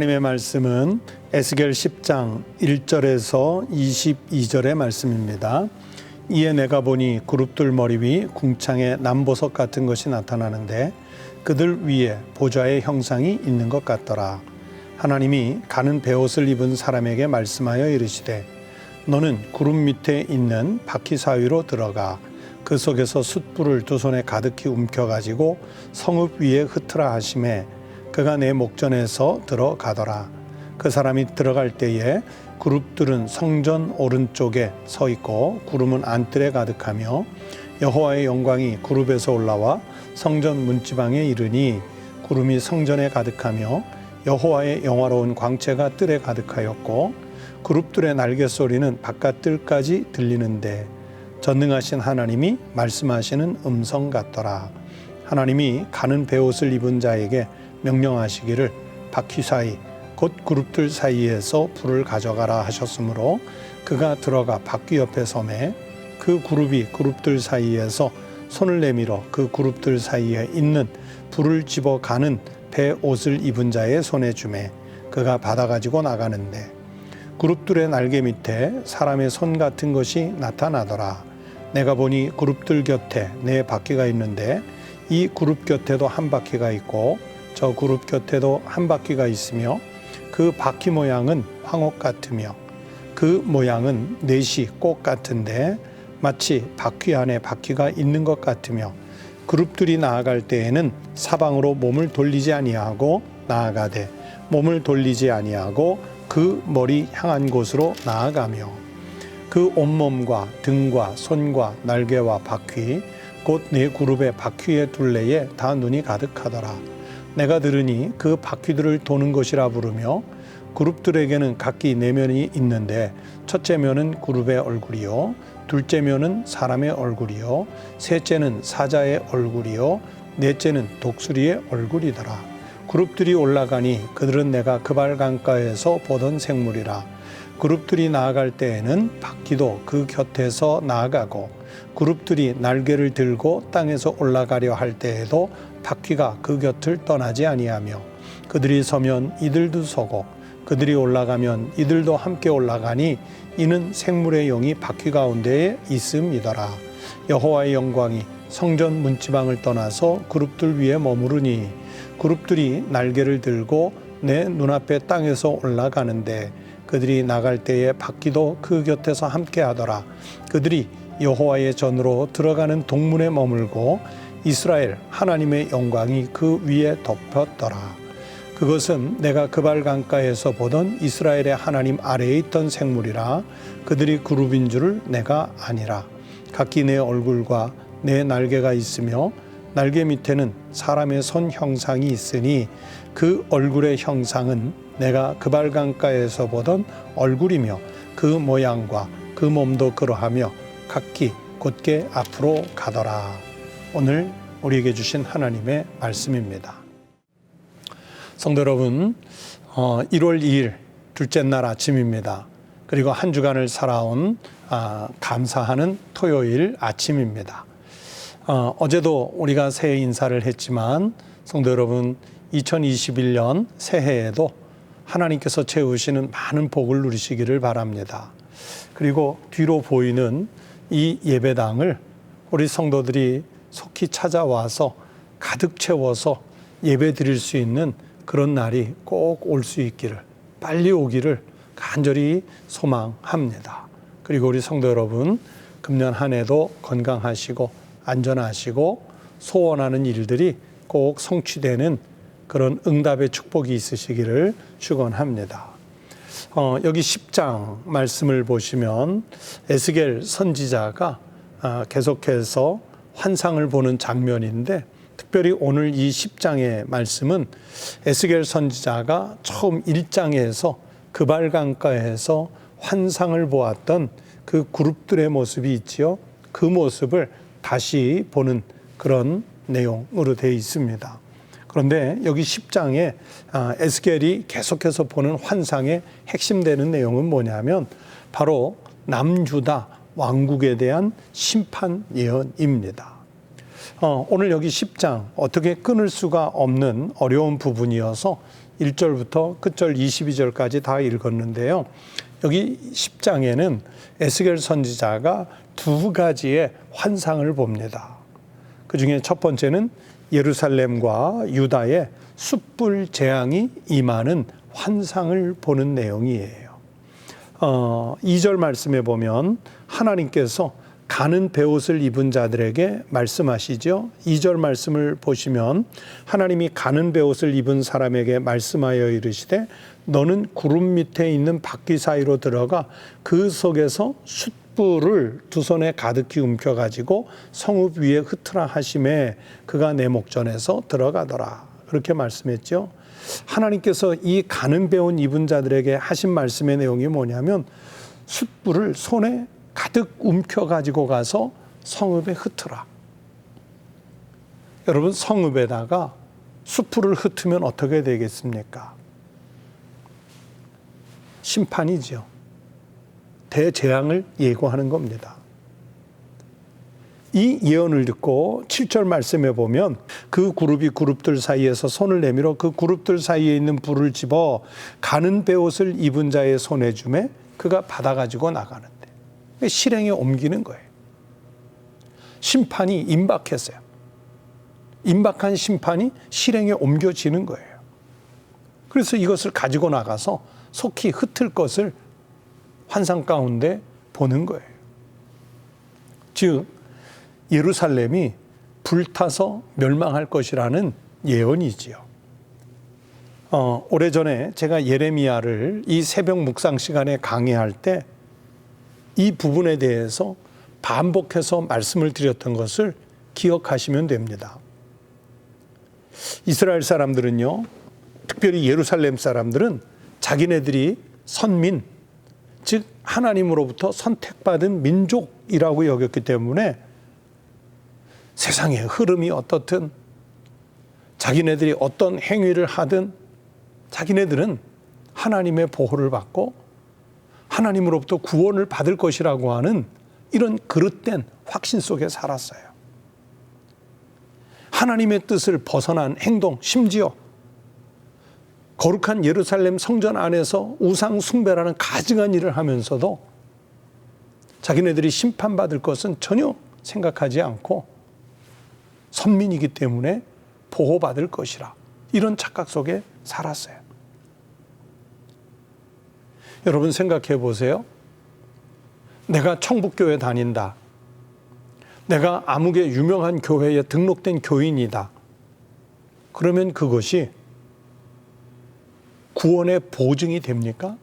하나님의 말씀은 에스겔 10장 1절에서 22절의 말씀입니다. 이에 내가 보니 그룹들 머리 위 궁창에 남보석 같은 것이 나타나는데 그들 위에 보좌의 형상이 있는 것 같더라. 하나님이 가는 베옷을 입은 사람에게 말씀하여 이르시되 너는 구름 밑에 있는 바퀴 사위로 들어가 그 속에서 숯불을 두 손에 가득히 움켜 가지고 성읍 위에 흩으라 하심에 그가 내 목전에서 들어가더라. 그 사람이 들어갈 때에 그룹들은 성전 오른쪽에 서 있고 구름은 안뜰에 가득하며 여호와의 영광이 그룹에서 올라와 성전 문지방에 이르니 구름이 성전에 가득하며 여호와의 영화로운 광채가 뜰에 가득하였고 그룹들의 날개 소리는 바깥 뜰까지 들리는데 전능하신 하나님이 말씀하시는 음성 같더라. 하나님이 가는 베옷을 입은 자에게 명령하시기를 바퀴 사이 곧 그룹들 사이에서 불을 가져가라 하셨으므로 그가 들어가 바퀴 옆에 섬에 그 그룹이 그룹들 사이에서 손을 내밀어 그 그룹들 사이에 있는 불을 집어 가는 배 옷을 입은 자의 손에 주매 그가 받아 가지고 나가는데 그룹들의 날개 밑에 사람의 손 같은 것이 나타나더라. 내가 보니 그룹들 곁에 네 바퀴가 있는데 이 그룹 곁에도 한 바퀴가 있고 저 그룹 곁에도 한 바퀴가 있으며 그 바퀴 모양은 황옥 같으며 그 모양은 넷이 꽃 같은데 마치 바퀴 안에 바퀴가 있는 것 같으며 그룹들이 나아갈 때에는 사방으로 몸을 돌리지 아니하고 나아가되 몸을 돌리지 아니하고 그 머리 향한 곳으로 나아가며 그 온몸과 등과 손과 날개와 바퀴 곧 네 그룹의 바퀴의 둘레에 다 눈이 가득하더라. 내가 들으니 그 바퀴들을 도는 것이라 부르며 그룹들에게는 각기 네 면이 있는데 첫째 면은 그룹의 얼굴이요 둘째 면은 사람의 얼굴이요 셋째는 사자의 얼굴이요 넷째는 독수리의 얼굴이더라. 그룹들이 올라가니 그들은 내가 그발 강가에서 보던 생물이라. 그룹들이 나아갈 때에는 바퀴도 그 곁에서 나아가고 그룹들이 날개를 들고 땅에서 올라가려 할 때에도 바퀴가 그 곁을 떠나지 아니하며 그들이 서면 이들도 서고 그들이 올라가면 이들도 함께 올라가니 이는 생물의 영이 바퀴 가운데에 있음이더라. 여호와의 영광이 성전 문지방을 떠나서 그룹들 위에 머무르니 그룹들이 날개를 들고 내 눈앞에 땅에서 올라가는데 그들이 나갈 때에 바퀴도 그 곁에서 함께 하더라. 그들이 여호와의 전으로 들어가는 동문에 머물고 이스라엘 하나님의 영광이 그 위에 덮였더라. 그것은 내가 그발 강가에서 보던 이스라엘의 하나님 아래에 있던 생물이라 그들이 그룹인 줄을 내가 아니라 각기 내 얼굴과 내 날개가 있으며 날개 밑에는 사람의 손 형상이 있으니 그 얼굴의 형상은 내가 그발 강가에서 보던 얼굴이며 그 모양과 그 몸도 그러하며 각기 곧게 앞으로 가더라. 오늘 우리에게 주신 하나님의 말씀입니다. 성도 여러분, 어, 1월 2일 둘째 날 아침입니다. 그리고 한 주간을 살아온 아, 감사하는 토요일 아침입니다. 어, 어제도 우리가 새해 인사를 했지만 성도 여러분, 2021년 새해에도 하나님께서 채우시는 많은 복을 누리시기를 바랍니다. 그리고 뒤로 보이는 이 예배당을 우리 성도들이 속히 찾아와서 가득 채워서 예배 드릴 수 있는 그런 날이 꼭 올 수 있기를 빨리 오기를 간절히 소망합니다. 그리고 우리 성도 여러분 금년 한 해도 건강하시고 안전하시고 소원하는 일들이 꼭 성취되는 그런 응답의 축복이 있으시기를 축원합니다. 어, 여기 10장 말씀을 보시면 에스겔 선지자가 아, 계속해서 환상을 보는 장면인데 특별히 오늘 이 10장의 말씀은 에스겔 선지자가 처음 1장에서 그발강가에서 환상을 보았던 그 그룹들의 모습이 있지요. 그 모습을 다시 보는 그런 내용으로 되어 있습니다. 그런데 여기 10장에 아, 에스겔이 계속해서 보는 환상의 핵심되는 내용은 뭐냐면 바로 남주다 왕국에 대한 심판 예언입니다. 어, 오늘 여기 10장 어떻게 끊을 수가 없는 어려운 부분이어서 1절부터 끝절 22절까지 다 읽었는데요. 여기 10장에는 에스겔 선지자가 두 가지의 환상을 봅니다. 그 중에 첫 번째는 예루살렘과 유다의 숯불 재앙이 임하는 환상을 보는 내용이에요. 어, 2절 말씀에 보면 하나님께서 가는 베옷을 입은 자들에게 말씀하시죠. 2절 말씀을 보시면 하나님이 가는 베옷을 입은 사람에게 말씀하여 이르시되 너는 구름 밑에 있는 바퀴 사이로 들어가 그 속에서 숯불을 두 손에 가득히 움켜 가지고 성읍 위에 흩으라 하심에 그가 내 목전에서 들어가더라. 그렇게 말씀했죠. 하나님께서 이 가는 배운 입은 자들에게 하신 말씀의 내용이 뭐냐면 숯불을 손에 가득 움켜 가지고 가서 성읍에 흩으라. 여러분 성읍에다가 숯불을 흩으면 어떻게 되겠습니까? 심판이죠. 대재앙을 예고하는 겁니다. 이 예언을 듣고 7절 말씀에 보면 그 그룹이 그룹들 사이에서 손을 내밀어 그 그룹들 사이에 있는 불을 집어 가는 베옷을 입은 자의 손에 주매 그가 받아가지고 나가는데 실행에 옮기는 거예요. 심판이 임박했어요. 임박한 심판이 실행에 옮겨지는 거예요. 그래서 이것을 가지고 나가서 속히 흩을 것을 환상 가운데 보는 거예요. 즉, 예루살렘이 불타서 멸망할 것이라는 예언이지요. 어, 오래전에 제가 예레미야를 이 새벽 묵상 시간에 강의할 때 이 부분에 대해서 반복해서 말씀을 드렸던 것을 기억하시면 됩니다. 이스라엘 사람들은요, 특별히 예루살렘 사람들은 자기네들이 선민, 즉 하나님으로부터 선택받은 민족이라고 여겼기 때문에 세상의 흐름이 어떻든 자기네들이 어떤 행위를 하든 자기네들은 하나님의 보호를 받고 하나님으로부터 구원을 받을 것이라고 하는 이런 그릇된 확신 속에 살았어요. 하나님의 뜻을 벗어난 행동, 심지어 거룩한 예루살렘 성전 안에서 우상 숭배라는 가증한 일을 하면서도 자기네들이 심판받을 것은 전혀 생각하지 않고 선민이기 때문에 보호받을 것이라 이런 착각 속에 살았어요. 여러분 생각해 보세요. 내가 청북교회 다닌다. 내가 아무개 유명한 교회에 등록된 교인이다. 그러면 그것이 구원의 보증이 됩니까?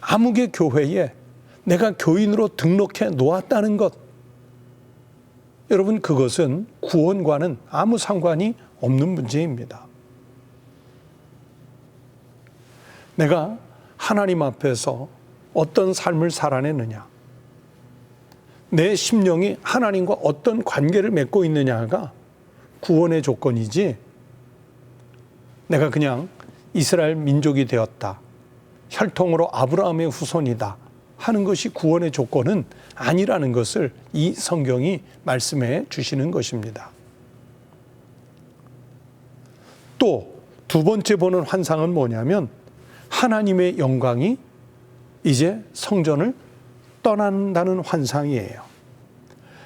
아무개 교회에 내가 교인으로 등록해 놓았다는 것. 여러분, 그것은 구원과는 아무 상관이 없는 문제입니다. 내가 하나님 앞에서 어떤 삶을 살아내느냐. 내 심령이 하나님과 어떤 관계를 맺고 있느냐가 구원의 조건이지 내가 그냥 이스라엘 민족이 되었다. 혈통으로 아브라함의 후손이다. 하는 것이 구원의 조건은 아니라는 것을 이 성경이 말씀해 주시는 것입니다. 또 두 번째 보는 환상은 뭐냐면 하나님의 영광이 이제 성전을 떠난다는 환상이에요.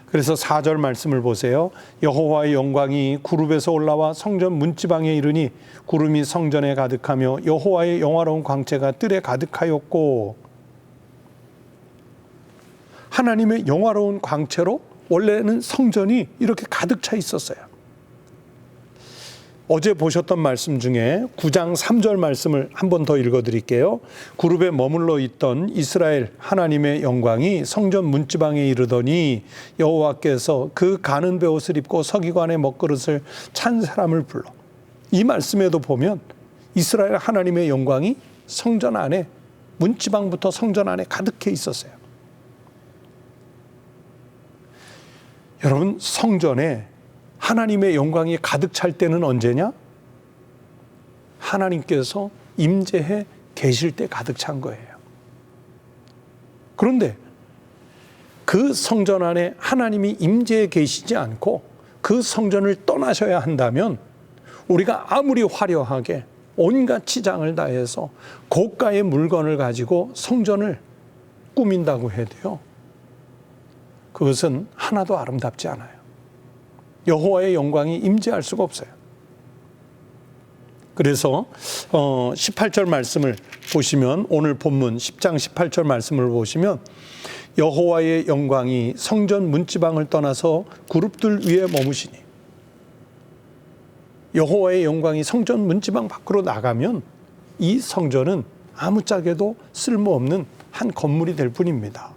그래서 4절 말씀을 보세요. 여호와의 영광이 구름에서 올라와 성전 문지방에 이르니 구름이 성전에 가득하며 여호와의 영화로운 광채가 뜰에 가득하였고 하나님의 영화로운 광채로 원래는 성전이 이렇게 가득 차 있었어요. 어제 보셨던 말씀 중에 9장 3절 말씀을 한 번 더 읽어 드릴게요. 그룹에 머물러 있던 이스라엘 하나님의 영광이 성전 문지방에 이르더니 여호와께서 그 가는 베옷을 입고 서기관의 먹그릇을 찬 사람을 불러. 이 말씀에도 보면 이스라엘 하나님의 영광이 성전 안에 문지방부터 성전 안에 가득해 있었어요. 여러분 성전에 하나님의 영광이 가득 찰 때는 언제냐? 하나님께서 임재해 계실 때 가득 찬 거예요. 그런데 그 성전 안에 하나님이 임재해 계시지 않고 그 성전을 떠나셔야 한다면 우리가 아무리 화려하게 온갖 치장을 다해서 고가의 물건을 가지고 성전을 꾸민다고 해도요. 그것은 하나도 아름답지 않아요. 여호와의 영광이 임재할 수가 없어요. 그래서 어 18절 말씀을 보시면 오늘 본문 10장 18절 말씀을 보시면 여호와의 영광이 성전 문지방을 떠나서 그룹들 위에 머무시니 여호와의 영광이 성전 문지방 밖으로 나가면 이 성전은 아무짝에도 쓸모없는 한 건물이 될 뿐입니다.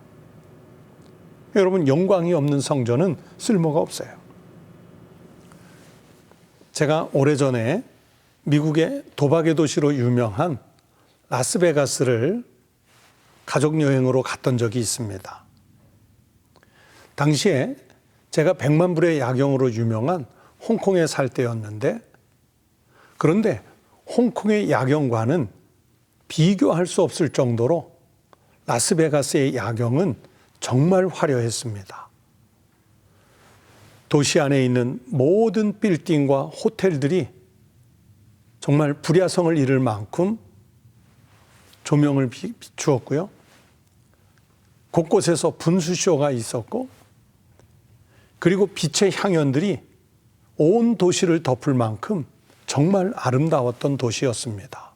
여러분 영광이 없는 성전은 쓸모가 없어요. 제가 오래전에 미국의 도박의 도시로 유명한 라스베가스를 가족 여행으로 갔던 적이 있습니다. 당시에 제가 100만 불의 야경으로 유명한 홍콩에 살 때였는데 그런데 홍콩의 야경과는 비교할 수 없을 정도로 라스베가스의 야경은 정말 화려했습니다. 도시 안에 있는 모든 빌딩과 호텔들이 정말 불야성을 이룰 만큼 조명을 비추었고요. 곳곳에서 분수쇼가 있었고, 그리고 빛의 향연들이 온 도시를 덮을 만큼 정말 아름다웠던 도시였습니다.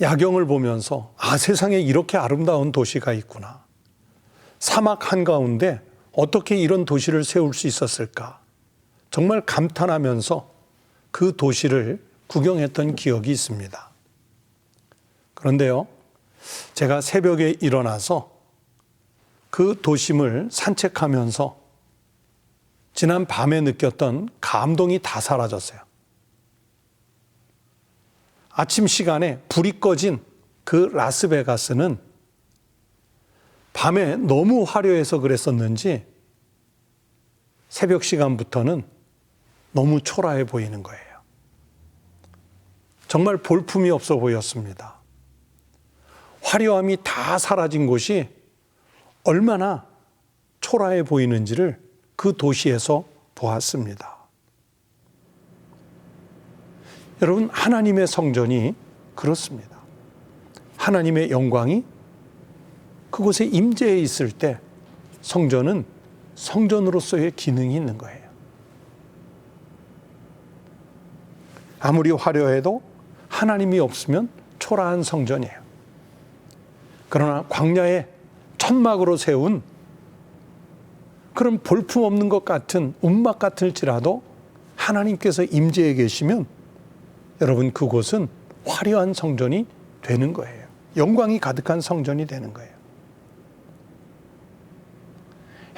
야경을 보면서 아 세상에 이렇게 아름다운 도시가 있구나. 사막 한가운데 어떻게 이런 도시를 세울 수 있었을까? 정말 감탄하면서 그 도시를 구경했던 기억이 있습니다. 그런데요, 제가 새벽에 일어나서 그 도심을 산책하면서 지난 밤에 느꼈던 감동이 다 사라졌어요. 아침 시간에 불이 꺼진 그 라스베가스는 밤에 너무 화려해서 그랬었는지 새벽 시간부터는 너무 초라해 보이는 거예요. 정말 볼품이 없어 보였습니다. 화려함이 다 사라진 곳이 얼마나 초라해 보이는지를 그 도시에서 보았습니다. 여러분, 하나님의 성전이 그렇습니다. 하나님의 영광이 그곳에 임재해 있을 때 성전은 성전으로서의 기능이 있는 거예요. 아무리 화려해도 하나님이 없으면 초라한 성전이에요. 그러나 광야에 천막으로 세운 그런 볼품 없는 것 같은 움막 같을지라도 하나님께서 임재해 계시면 여러분 그곳은 화려한 성전이 되는 거예요. 영광이 가득한 성전이 되는 거예요.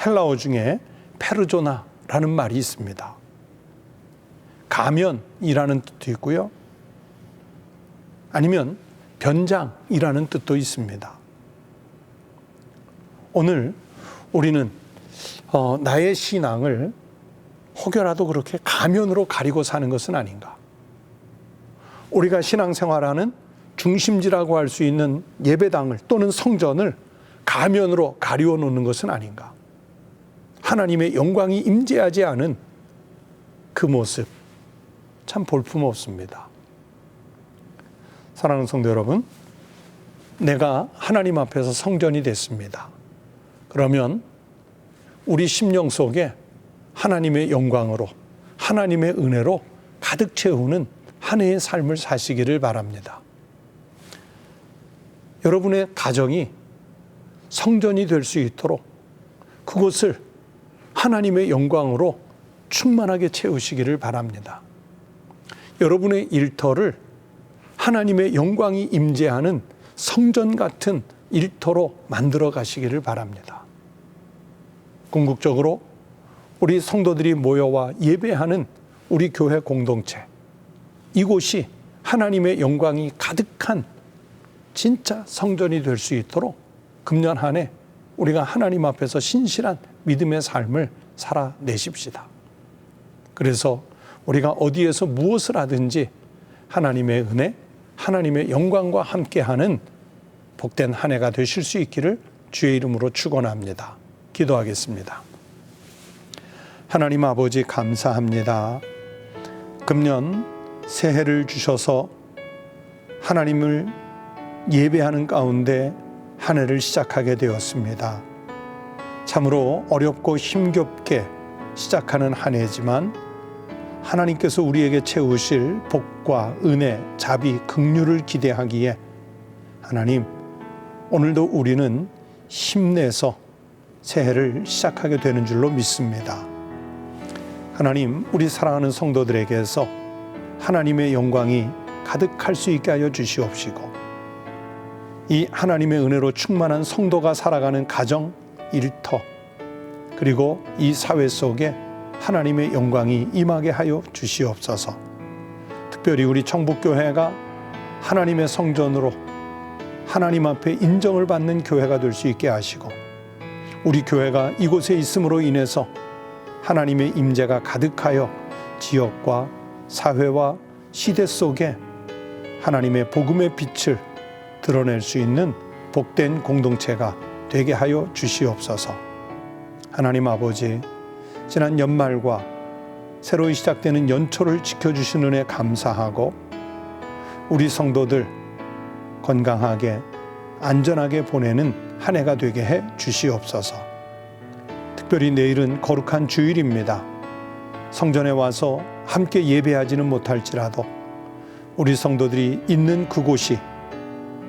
헬라어 중에 페르조나라는 말이 있습니다. 가면이라는 뜻도 있고요. 아니면 변장이라는 뜻도 있습니다. 오늘 우리는 어, 나의 신앙을 혹여라도 그렇게 가면으로 가리고 사는 것은 아닌가. 우리가 신앙생활하는 중심지라고 할 수 있는 예배당을 또는 성전을 가면으로 가리워 놓는 것은 아닌가. 하나님의 영광이 임재하지 않은 그 모습, 참 볼품 없습니다. 사랑하는 성도 여러분, 내가 하나님 앞에서 성전이 됐습니다. 그러면 우리 심령 속에 하나님의 영광으로 하나님의 은혜로 가득 채우는 한 해의 삶을 사시기를 바랍니다. 여러분의 가정이 성전이 될 수 있도록 그곳을 하나님의 영광으로 충만하게 채우시기를 바랍니다. 여러분의 일터를 하나님의 영광이 임재하는 성전 같은 일터로 만들어 가시기를 바랍니다. 궁극적으로 우리 성도들이 모여와 예배하는 우리 교회 공동체 이곳이 하나님의 영광이 가득한 진짜 성전이 될 수 있도록 금년 한 해 우리가 하나님 앞에서 신실한 믿음의 삶을 살아내십시다. 그래서 우리가 어디에서 무엇을 하든지 하나님의 은혜, 하나님의 영광과 함께하는 복된 한 해가 되실 수 있기를 주의 이름으로 축원합니다. 기도하겠습니다. 하나님 아버지 감사합니다. 금년 새해를 주셔서 하나님을 예배하는 가운데 한 해를 시작하게 되었습니다. 참으로 어렵고 힘겹게 시작하는 한 해지만 하나님께서 우리에게 채우실 복과 은혜, 자비, 긍휼을 기대하기에 하나님 오늘도 우리는 힘내서 새해를 시작하게 되는 줄로 믿습니다. 하나님, 우리 사랑하는 성도들에게서 하나님의 영광이 가득할 수 있게 하여 주시옵시고 이 하나님의 은혜로 충만한 성도가 살아가는 가정, 일터 그리고 이 사회 속에 하나님의 영광이 임하게 하여 주시옵소서. 특별히 우리 청북교회가 하나님의 성전으로 하나님 앞에 인정을 받는 교회가 될 수 있게 하시고 우리 교회가 이곳에 있음으로 인해서 하나님의 임재가 가득하여 지역과 사회와 시대 속에 하나님의 복음의 빛을 드러낼 수 있는 복된 공동체가 되게 하여 주시옵소서. 하나님 아버지, 지난 연말과 새로 시작되는 연초를 지켜주신 은혜 감사하고 우리 성도들 건강하게 안전하게 보내는 한 해가 되게 해 주시옵소서. 특별히 내일은 거룩한 주일입니다. 성전에 와서 함께 예배하지는 못할지라도 우리 성도들이 있는 그곳이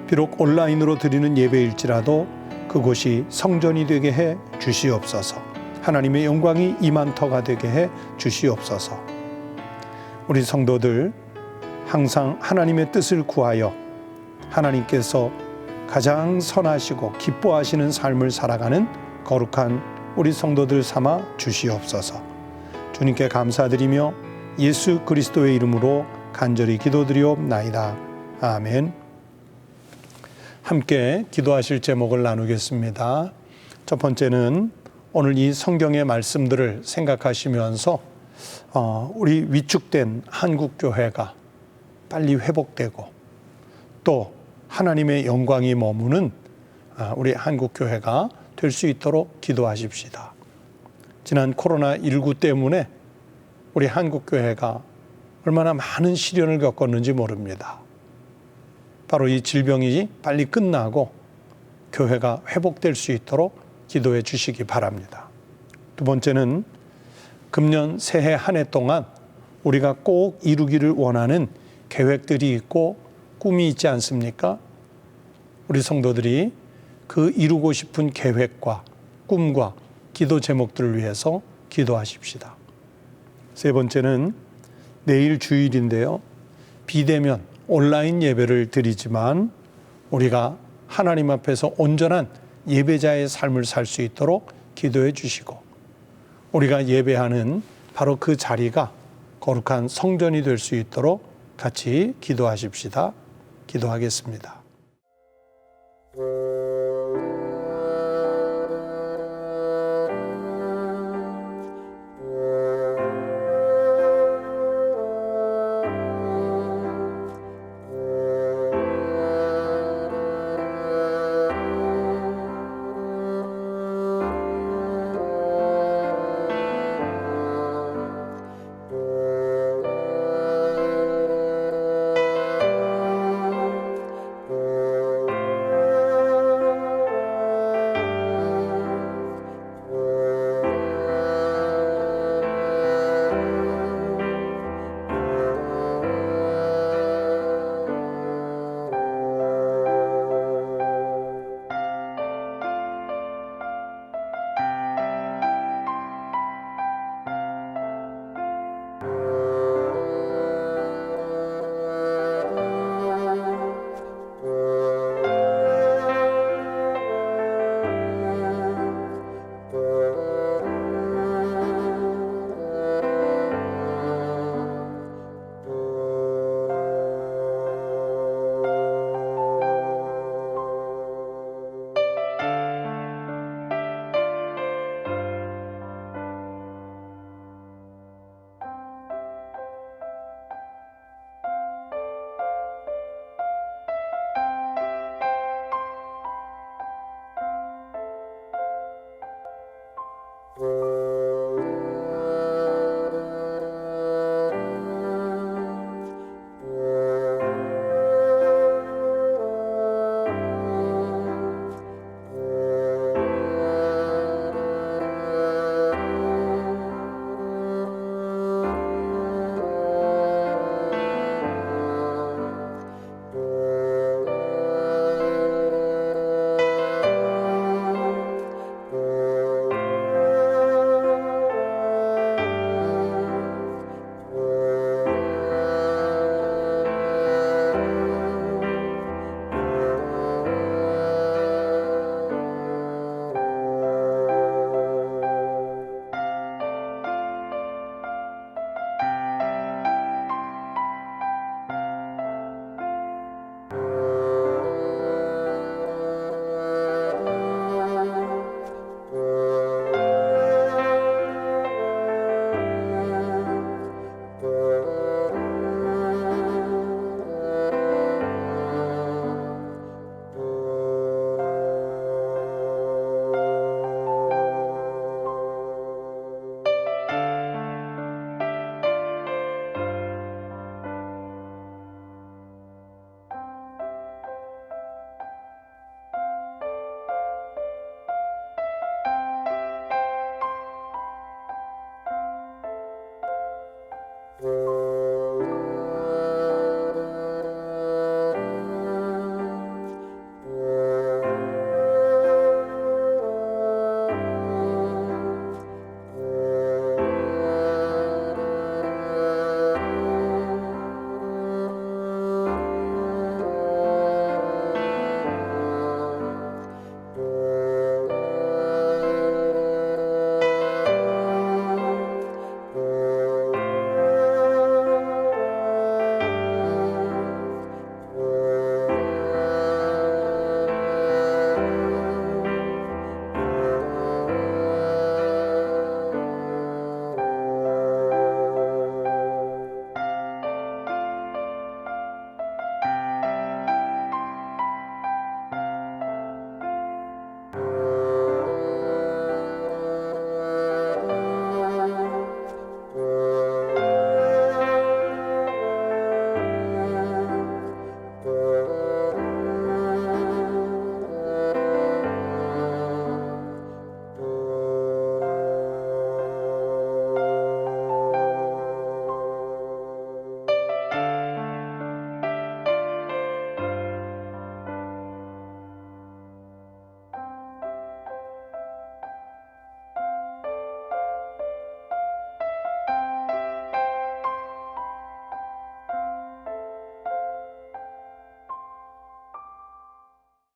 비록 온라인으로 드리는 예배일지라도 그곳이 성전이 되게 해 주시옵소서. 하나님의 영광이 이만터가 되게 해 주시옵소서. 우리 성도들 항상 하나님의 뜻을 구하여 하나님께서 가장 선하시고 기뻐하시는 삶을 살아가는 거룩한 우리 성도들 삼아 주시옵소서. 주님께 감사드리며 예수 그리스도의 이름으로 간절히 기도드리옵나이다. 아멘. 함께 기도하실 제목을 나누겠습니다. 첫 번째는 오늘 이 성경의 말씀들을 생각하시면서 어, 우리 위축된 한국 교회가 빨리 회복되고 또 하나님의 영광이 머무는 아, 우리 한국 교회가 될 수 있도록 기도하십시다. 지난 코로나 19 때문에 우리 한국 교회가 얼마나 많은 시련을 겪었는지 모릅니다. 바로 이 질병이 빨리 끝나고 교회가 회복될 수 있도록 기도해 주시기 바랍니다. 두 번째는 금년 새해 한 해 동안 우리가 꼭 이루기를 원하는 계획들이 있고 꿈이 있지 않습니까? 우리 성도들이 그 이루고 싶은 계획과 꿈과 기도 제목들을 위해서 기도하십시다. 세 번째는 내일 주일인데요. 비대면 온라인 예배를 드리지만 우리가 하나님 앞에서 온전한 예배자의 삶을 살 수 있도록 기도해 주시고 우리가 예배하는 바로 그 자리가 거룩한 성전이 될 수 있도록 같이 기도하십시다. 기도하겠습니다.